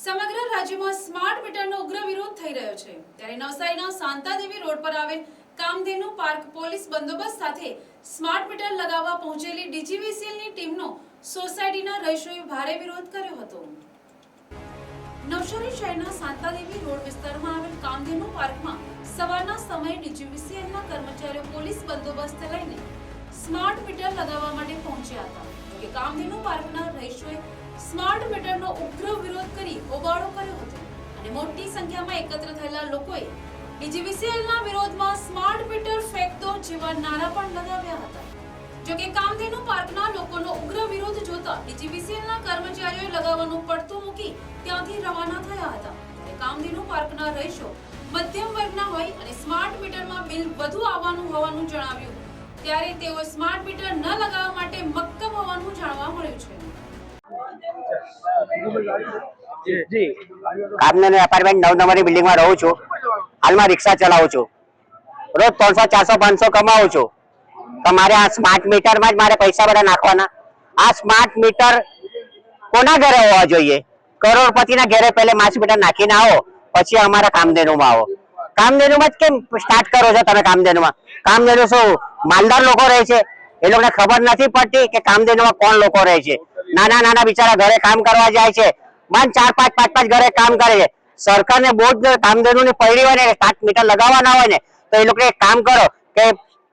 સમગ્ર રાજ્યમાં સ્માર્ટ મીટરનો ઉગ્ર વિરોધ થઈ રહ્યો છે. ત્યારે નવસારીના શાંતાદેવી રોડ પર આવેલ કામધેનુ પાર્ક પોલીસ બંદોબસ્ત સાથે સ્માર્ટ મીટર લગાવવા પહોંચેલી ડીજીવીસીએલની ટીમનો સોસાયટીના રહીશોએ ભારે વિરોધ કર્યો હતો. નવસારી શહેરના શાંતાદેવી રોડ વિસ્તારમાં આવેલ કામધેનુ પાર્કમાં સવારના સમયે ડીજીવીસીએલના કર્મચારીઓ પોલીસ બંદોબસ્ત લઈને સ્માર્ટ મીટર લગાવવા માટે પહોંચ્યા હતા. કે કામધેનુ પાર્કના રહીશોએ સ્માર્ટ મીટરનો ઉગ્ર વિરોધ કરી હોબાળો કર્યો હતો અને મોટી સંખ્યામાં એકત્ર થયેલા લોકોએ ડીજીવીસીએલના વિરોધમાં સ્માર્ટ મીટર ફેંકતો જેવા નારા પણ લગાવ્યા હતા. જોકે કામધેનુ પાર્કના લોકોનો ઉગ્ર વિરોધ જોતા ડીજીવીસીએલના કર્મચારીઓએ લગાવવાનું પડતું મૂકી ત્યાંથી રવાના થયા હતા. ત્યારે કામધેનુ પાર્કના રહીશો મધ્યમ વર્ગના હોય અને સ્માર્ટ મીટરમાં બિલ વધુ આવવાનું હોવાનું જણાવ્યું. ત્યારે તેઓ સ્માર્ટ મીટર ન લગાવવા માટે મક્કમ હોવાનું જાણવા મળ્યું છે. જી. કામનગર એપાર્ટમેન્ટ નવ નંબરની રહું છું. હાલમાં રિક્ષા ચલાવું છું. રોજ ત્રણસો, ચારસો, પાંચસો કમાવું છું. તમારે આ સ્માર્ટ મીટરમાં જ મારે પૈસા બધા નાખવાના. આ સ્માર્ટ મીટર કોના ઘરે હોવા જોઈએ? કરોડપતિના ઘરે પહેલે માસ મીટર નાખીને આવો, પછી અમારા કામધેનુમાં આવો. કામધેનુમાં જ કેમ સ્ટાર્ટ કરો છો તમે કામધેનુમાં? કામધેનુ શું, માલદાર લોકો રહે છે? એ લોકોને ખબર નથી પડતી કે કામધેનુમાં કોણ લોકો રહે છે. નાના નાના બિચારા ઘરે કામ કરવા જાય છે. માન ચાર પાંચ પાંચ પાંચ ઘરે કામ કરે છે. સરકારને બહુ જ કામધેનુ ની પડી હોય ને સાત મીટર લગાવવાના હોય ને, તો એ લોકો કામ કરો કે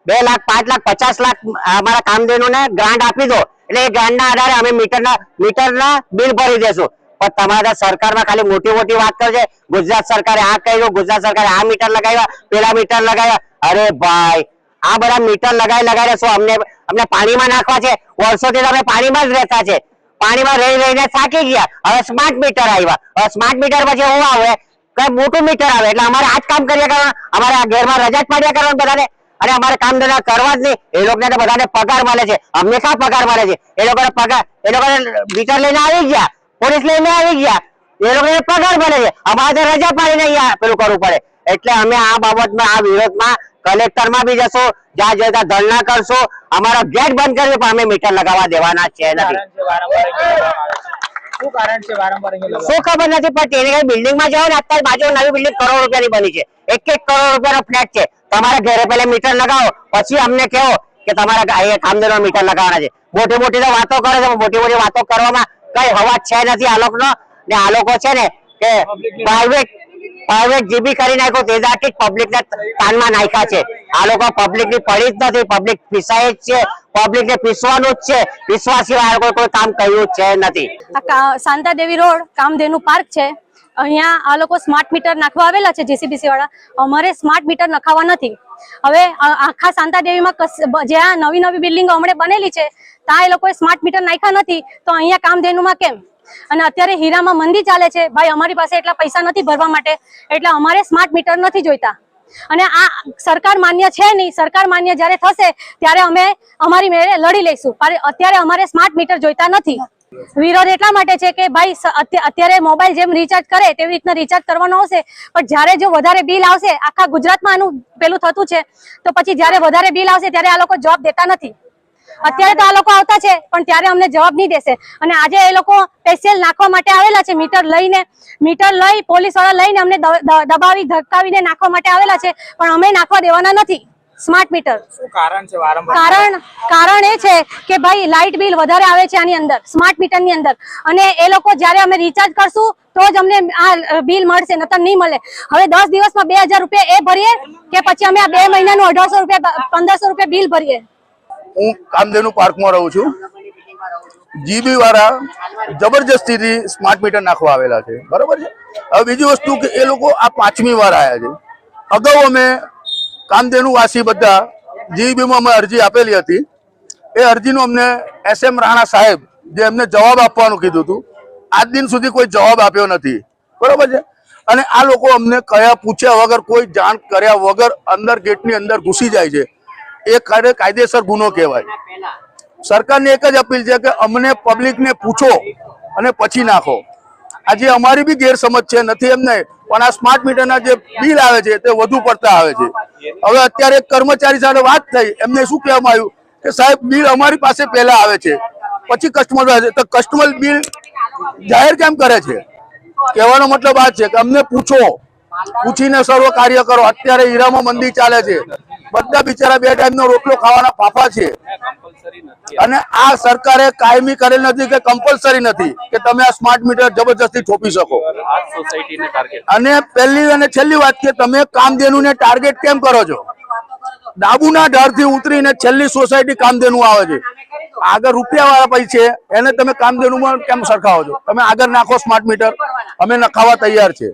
બે લાખ, પાંચ લાખ, પચાસ લાખ અમારા કામધેનુ ને ગ્રાન્ટ આપી દો. એટલે એ ગ્રાન્ટ ના આધારે અમે મીટરના મીટરના બિલ ભરી દેશું. પણ તમારા સરકારમાં ખાલી મોટી મોટી વાત કરશે ગુજરાત સરકારે આ કર્યું, ગુજરાત સરકારે આ મીટર લગાવ્યા, પેલા મીટર લગાવ્યા. અરે ભાઈ આ બધા મીટર લગાવી લગાવીને શું અમને અમને પાણીમાં નાખવા છે. વર્ષોથી તમે પાણીમાં જ રહેતા છે. પાણીમાં રહી રહીને થાકી ગયા. હવે સ્માર્ટ મીટર આવ્યા. હવે સ્માર્ટ મીટર પછી હું આવે કઈ મોટું મીટર આવે. એટલે અમારે આ જ કામ કર્યા કરવાનું. અમારે ઘરમાં રજા જ પાડ્યા કરવાનું બધાને. અને અમારે કામ ધંધા કરવા જ નહીં. એ લોકોને તો બધાને પગાર મળે છે. અમને ક્યાં પગાર મળે છે? એ લોકોને પગાર, એ લોકોને મીટર લઈને આવી ગયા. પોલીસ લઈને આવી ગયા. એ લોકોને પગાર મળે છે. અમારે તો રજા પાડીને અહીંયા પેલું કરવું પડે. એટલે અમે આ બાબતમાં, આ વિરોધમાં કલેક્ટરમાં બી જશો જ્યાં જતા ધરણા કરશો. અમારો ગેટ બંધ કર્યો પણ અમે મીટર લગાવવા દેવાના છે નથી. શું ખબર નથી પણ તેની બિલ્ડિંગમાં જાઓ ને અત્યારે બાજુ નવી બિલ્ડિંગ કરોડ રૂપિયાની બની છે. એક એક કરોડ રૂપિયાનો ફ્લેટ છે. તમારા ઘરે પહેલા મીટર લગાવો પછી અમને કહો કે તમારા કામદારો મીટર લગાવવાના છે. મોટી મોટી તો વાતો કરે છે મોટી મોટી વાતો કરવામાં કઈ હવા છે નથી આ ને આ લોકો છે ને કે પ્રાઇવેટ પ્રાઇવેટ જીબી કરી નાખ્યો તે દાટી પબ્લિક ને કાનમાં નાખ્યા છે. આ લોકો પબ્લિકની પડી જ નથી. પબ્લિક પીસાય જ છે. પબ્લિક ને પીસવાનું જ છે. પીસવા સિવાય આ કોઈ કામ કર્યું છે નથી. શાંતાદેવી રોડ, કામધેનુ પાર્ક છે. અહીંયા આ લોકો સ્માર્ટ મીટર નાખવા આવેલા છે જીસીબીસી વાળા. અમારે સ્માર્ટ મીટર નખાવા નથી. હવે આખા શાંતાદેવીમાં જ્યાં નવી નવી બિલ્ડિંગો હમણાં બનેલી છે ત્યાં એ લોકોએ સ્માર્ટ મીટર નાખ્યા નથી. તો અહીંયા કામધેનુમાં કેમ? અને અત્યારે હીરામાં મંદી ચાલે છે. ભાઈ, અમારી પાસે એટલા પૈસા નથી ભરવા માટે. એટલે અમારે સ્માર્ટ મીટર નથી જોઈતા. અને આ સરકાર માન્ય છે નહીં. સરકાર માન્ય જ્યારે થશે, ત્યારે અમે અમારી મેળે લડી લઈશું. અત્યારે અમારે સ્માર્ટ મીટર જોઈતા નથી. વિરોધ એટલા માટે છે કે, ભાઈ અત્યારે મોબાઈલ જેમ રિચાર્જ કરે, તેવી રીતના રિચાર્જ કરવાનો આવશે પણ જ્યારે જો વધારે બિલ આવશે, આખા ગુજરાતમાં આનું પેલું થતું છે, તો પછી જ્યારે વધારે બિલ આવશે, ત્યારે આ લોકો જવાબ દેતા નથી. અત્યારે તો આ લોકો આવતા છે પણ ત્યારે અમને જવાબ નહીં દેશે. અને આજે એ લોકો સ્પેશિયલ નાખવા માટે આવેલા છે મીટર લઈને. મીટર લઈ પોલીસવાળા લઈને અમને દબાવી ધકાવીને નાખવા માટે આવેલા છે પણ અમે નાખવા દેવાના નથી. સ્માર્ટ મીટર કારણ છે કારણ કારણ એ છે કે ભાઈ લાઇટ બિલ વધારે આવે છે આની અંદર સ્માર્ટ મીટરની અંદર. અને એ લોકો જ્યારે અમે રિચાર્જ કરશું તો જ અમને આ બિલ મળશે નતર નહીં મળે. હવે દસ દિવસમાં બે હજાર રૂપિયા એ ભરીએ કે પછી અમે આ બે મહિનાનું અઢારસો રૂપિયા પંદરસો રૂપિયા બિલ ભરીએ? હું કામધેનુ પાર્કમાં રહું છું. જીબી વાળા જબરજસ્તીથી સ્માર્ટ મીટર નાખવા આવેલા છે. બરોબર છે? હવે બીજી વસ્તુ કે એ લોકો આ પાંચમી વાર આવ્યા છે. અગાઉ અમે કામધેનુ વાસી બધા જીબીમાં અમે અરજી આપેલી હતી. એ અરજીનું અમને એસ એમ રાણા સાહેબ જે એમને જવાબ આપવાનું કીધું હતું, આજ દિન સુધી કોઈ જવાબ આપ્યો નથી. બરોબર છે? અને આ લોકો અમને કયા પૂછ્યા વગર, કોઈ જાણ કર્યા વગર અંદર ગેટની અંદર ઘૂસી જાય છે. એ કાયદેસર ગુનો કહેવાય. સરકારને એક જ અપીલ છે કે અમને પબ્લિકને પૂછો અને પછી નાખો. આજે અમારી બી ગેરસમજ છે, નથી એમને પણ આ સ્માર્ટ મીટરના જે બિલ આવે છે તે વધુ પડતા આવે છે. હવે અત્યારે કર્મચારી સાથે વાત થઈ, એમને શું કહેવામાં આવ્યું કે સાહેબ બિલ અમારી પાસે પહેલા આવે છે, પછી કસ્ટમર આવે છે તો કસ્ટમર બિલ જાહેર કેમ કરે છે? કહેવાનો મતલબ આ છે કે અમને પૂછો. પૂછીને સર્વ કાર્ય કરો. અત્યારે હીરામાં મંદી ચાલે છે. બધા બિચારા બે ટાઈમનો રોટલો ખાવાના ફાફા છે. અને આ સરકારે કાયમી કરેલ નથી કે કમ્પલસરી નથી કે તમે આ સ્માર્ટ મીટર જબરજસ્તી થોપી શકો. અને પહેલી અને છેલ્લી વાત કે તમે કામધેનુ ને ટાર્ગેટ કેમ કરો છો? ડાબુના ડરથી ઉતરીને છેલ્લી સોસાયટી કામધેનુ આવે છે. આગળ રૂપિયા વાળા પૈસે એને તમે કામધેનુમાં કેમ સરખાવો છો? તમે આગળ નાખો સ્માર્ટ મીટર અમે નખાવા તૈયાર છે.